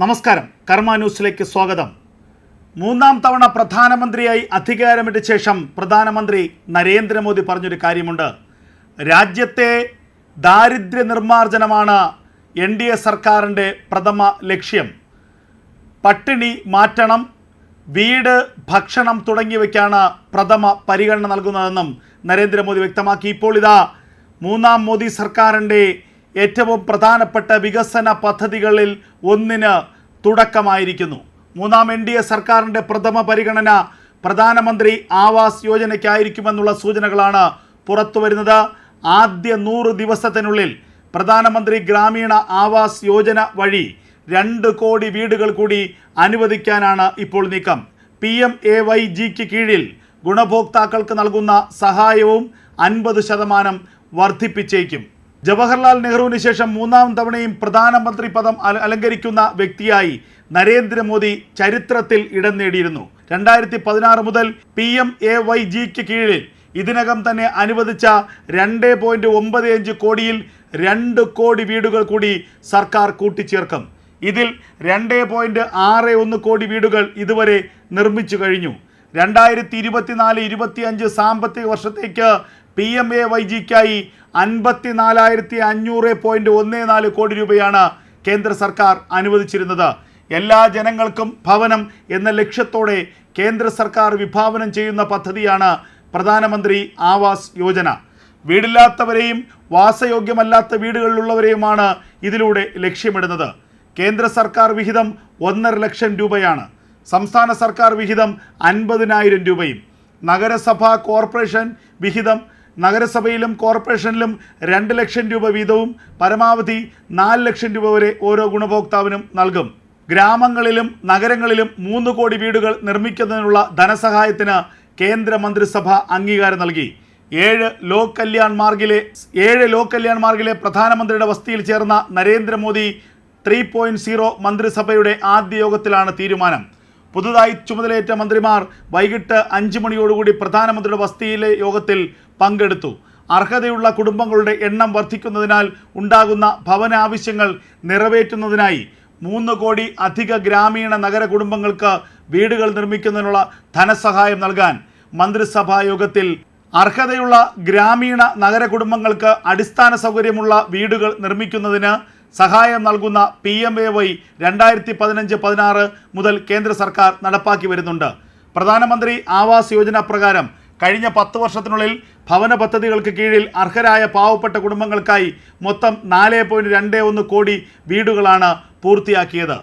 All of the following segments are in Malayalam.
നമസ്കാരം. കർമ്മ ന്യൂസിലേക്ക് സ്വാഗതം. മൂന്നാം തവണ പ്രധാനമന്ത്രിയായി അധികാരമേറ്റ ശേഷം പ്രധാനമന്ത്രി നരേന്ദ്രമോദി പറഞ്ഞൊരു കാര്യമുണ്ട്. രാജ്യത്തെ ദാരിദ്ര്യ നിർമ്മാർജനമാണ് എൻ ഡി എ സർക്കാരിന്റെ പ്രഥമ ലക്ഷ്യം. പട്ടിണി മാറ്റണം വീട് ഭക്ഷണം തുടങ്ങിയവയ്ക്കാണ് പ്രഥമ പരിഗണന നൽകുന്നതെന്നും നരേന്ദ്രമോദി വ്യക്തമാക്കി. ഇപ്പോൾ ഇതാ മൂന്നാം മോദി സർക്കാരിന്റെ ഏറ്റവും പ്രധാനപ്പെട്ട വികസന പദ്ധതികളിൽ ഒന്നിന് തുടക്കമായിരിക്കുന്നു. മൂന്നാം എൻ ഡി എ സർക്കാരിന്റെ പ്രഥമ പരിഗണന പ്രധാനമന്ത്രി ആവാസ് യോജനയ്ക്കായിരിക്കുമെന്നുള്ള സൂചനകളാണ് പുറത്തുവരുന്നത് ആദ്യ നൂറ് ദിവസത്തിനുള്ളിൽ പ്രധാനമന്ത്രി ഗ്രാമീണ ആവാസ് യോജന വഴി രണ്ട് കോടി വീടുകൾ കൂടി അനുവദിക്കാനാണ് ഇപ്പോൾ നീക്കം. പി എം എ വൈ ജിക്ക് കീഴിൽ ഗുണഭോക്താക്കൾക്ക് നൽകുന്ന സഹായവും അൻപത് ശതമാനം വർദ്ധിപ്പിച്ചേക്കും. ജവഹർലാൽ നെഹ്റുവിന് ശേഷം മൂന്നാം തവണയും പ്രധാനമന്ത്രി പദം അലങ്കരിക്കുന്ന വ്യക്തിയായി നരേന്ദ്രമോദി ചരിത്രത്തിൽ ഇടം നേടിയിരുന്നു. രണ്ടായിരത്തി പതിനാറ് മുതൽ പി എം എ വൈ ജിക്ക് കീഴിൽ ഇതിനകം തന്നെ അനുവദിച്ച രണ്ട് പോയിന്റ് ഒമ്പത് അഞ്ച് കോടിയിൽ രണ്ട് കോടി വീടുകൾ കൂടി സർക്കാർ കൂട്ടിച്ചേർക്കും. ഇതിൽ രണ്ട് പോയിന്റ് ആറ് ഒന്ന് കോടി വീടുകൾ ഇതുവരെ നിർമ്മിച്ചു കഴിഞ്ഞു. രണ്ടായിരത്തി ഇരുപത്തിനാല് ഇരുപത്തിയഞ്ച് സാമ്പത്തിക വർഷത്തേക്ക് പി എം എ വൈ ജിക്കായി അൻപത്തി നാലായിരത്തി അഞ്ഞൂറ് പോയിന്റ് ഒന്ന് നാല് കോടി രൂപയാണ് കേന്ദ്ര സർക്കാർ അനുവദിച്ചിരുന്നത്. എല്ലാ ജനങ്ങൾക്കും ഭവനം എന്ന ലക്ഷ്യത്തോടെ കേന്ദ്ര സർക്കാർ വിഭാവനം ചെയ്യുന്ന പദ്ധതിയാണ് പ്രധാനമന്ത്രി ആവാസ് യോജന. വീടില്ലാത്തവരെയും വാസയോഗ്യമല്ലാത്ത വീടുകളിലുള്ളവരെയുമാണ് ഇതിലൂടെ ലക്ഷ്യമിടുന്നത്. കേന്ദ്ര സർക്കാർ വിഹിതം ഒന്നര ലക്ഷം രൂപയാണ്. സംസ്ഥാന സർക്കാർ വിഹിതം അൻപതിനായിരം രൂപയും. നഗരസഭാ കോർപ്പറേഷൻ വിഹിതം നഗരസഭയിലും കോർപ്പറേഷനിലും രണ്ട് ലക്ഷം രൂപ വീതവും പരമാവധി നാല് ലക്ഷം രൂപ വരെ ഓരോ ഗുണഭോക്താവിനും നൽകും. ഗ്രാമങ്ങളിലും നഗരങ്ങളിലും മൂന്ന് കോടി വീടുകൾ നിർമ്മിക്കുന്നതിനുള്ള ധനസഹായത്തിന് കേന്ദ്രമന്ത്രിസഭ അംഗീകാരം നൽകി. ഏഴ് ലോക് കല്യാൺ മാർഗിലെ ഏഴ് ലോക് കല്യാൺ മാർഗിലെ പ്രധാനമന്ത്രിയുടെ വസതിയിൽ ചേർന്ന നരേന്ദ്രമോദി ത്രീ പോയിന്റ് സീറോ മന്ത്രിസഭയുടെ ആദ്യ യോഗത്തിലാണ് തീരുമാനം. പുതുതായി ചുമതലയേറ്റ മന്ത്രിമാർ വൈകിട്ട് അഞ്ച് മണിയോടുകൂടി പ്രധാനമന്ത്രിയുടെ വസതിയിലെ യോഗത്തിൽ പങ്കെടുത്തു. അർഹതയുള്ള കുടുംബങ്ങളുടെ എണ്ണം വർദ്ധിക്കുന്നതിനാൽ ഉണ്ടാകുന്ന ഭവന ആവശ്യങ്ങൾ നിറവേറ്റുന്നതിനായി മൂന്ന് കോടി അധിക ഗ്രാമീണ നഗര കുടുംബങ്ങൾക്ക് വീടുകൾ നിർമ്മിക്കുന്നതിനുള്ള ധനസഹായം നൽകാൻ മന്ത്രിസഭാ യോഗത്തിൽ അർഹതയുള്ള ഗ്രാമീണ നഗര കുടുംബങ്ങൾക്ക് അടിസ്ഥാന സൗകര്യമുള്ള വീടുകൾ നിർമ്മിക്കുന്നതിന് സഹായം നൽകുന്ന പി എം എ വൈ രണ്ടായിരത്തി പതിനഞ്ച് പതിനാറ് മുതൽ കേന്ദ്ര സർക്കാർ നടപ്പാക്കി വരുന്നുണ്ട്. പ്രധാനമന്ത്രി ആവാസ് യോജന പ്രകാരം കഴിഞ്ഞ പത്ത് വർഷത്തിനുള്ളിൽ ഭവന പദ്ധതികൾക്ക് കീഴിൽ അർഹരായ പാവപ്പെട്ട കുടുംബങ്ങൾക്കായി മൊത്തം നാല് രണ്ട് ഒന്ന് കോടി വീടുകളാണ് പൂർത്തിയാക്കിയത്.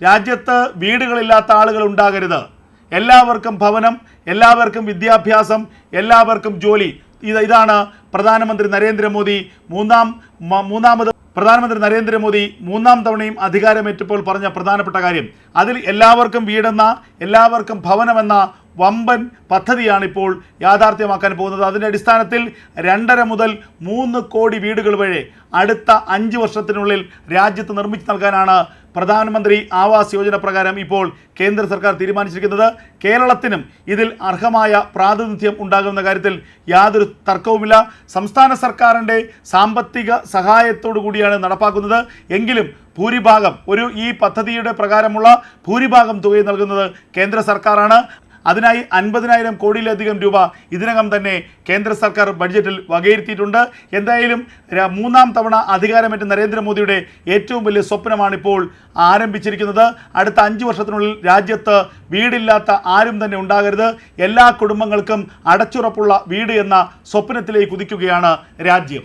രാജ്യത്ത് വീടുകളില്ലാത്ത ആളുകൾ ഉണ്ടാകരുത്. എല്ലാവർക്കും ഭവനം എല്ലാവർക്കും വിദ്യാഭ്യാസം എല്ലാവർക്കും ജോലി. ഇത് ഇതാണ് പ്രധാനമന്ത്രി നരേന്ദ്രമോദി മൂന്നാം മൂന്നാമത് പ്രധാനമന്ത്രി നരേന്ദ്രമോദി മൂന്നാം തവണയും അധികാരമേറ്റപ്പോൾ പറഞ്ഞ പ്രധാനപ്പെട്ട കാര്യം അതിൽ എല്ലാവർക്കും വീടെന്ന എല്ലാവർക്കും ഭവനമെന്ന വമ്പൻ പദ്ധതിയാണ് ഇപ്പോൾ യാഥാർത്ഥ്യമാക്കാൻ പോകുന്നത്. അതിന്റെ അടിസ്ഥാനത്തിൽ രണ്ടര മുതൽ മൂന്ന് കോടി വീടുകൾ വരെ അടുത്ത അഞ്ച് വർഷത്തിനുള്ളിൽ രാജ്യത്ത് നിർമ്മിച്ചു നൽകാനാണ് പ്രധാനമന്ത്രി ആവാസ് യോജന പ്രകാരം ഇപ്പോൾ കേന്ദ്ര സർക്കാർ തീരുമാനിച്ചിരിക്കുന്നത്. കേരളത്തിനും ഇതിൽ അർഹമായ പ്രാതിനിധ്യം ഉണ്ടാകുന്ന കാര്യത്തിൽ യാതൊരു തർക്കവുമില്ല. സംസ്ഥാന സർക്കാരിന്റെ സാമ്പത്തിക സഹായത്തോടു കൂടിയാണ് നടപ്പാക്കുന്നത്. എങ്കിലും ഭൂരിഭാഗം ഒരു ഈ പദ്ധതിയുടെ പ്രകാരമുള്ള ഭൂരിഭാഗം തുകയും നൽകുന്നത് കേന്ദ്ര സർക്കാരാണ്. അതിനായി അൻപതിനായിരം കോടിയിലധികം രൂപ ഇതിനകം തന്നെ കേന്ദ്ര സർക്കാർ ബഡ്ജറ്റിൽ വകയിരുത്തിയിട്ടുണ്ട്. എന്തായാലും മൂന്നാം തവണ അധികാരമേറ്റ നരേന്ദ്രമോദിയുടെ ഏറ്റവും വലിയ സ്വപ്നമാണിപ്പോൾ ആരംഭിച്ചിരിക്കുന്നത്. അടുത്ത അഞ്ച് വർഷത്തിനുള്ളിൽ രാജ്യത്ത് വീടില്ലാത്ത ആരും തന്നെ ഉണ്ടാകരുത്. എല്ലാ കുടുംബങ്ങൾക്കും അടച്ചുറപ്പുള്ള വീട് എന്ന സ്വപ്നത്തിലേക്ക് കുതിക്കുകയാണ് രാജ്യം.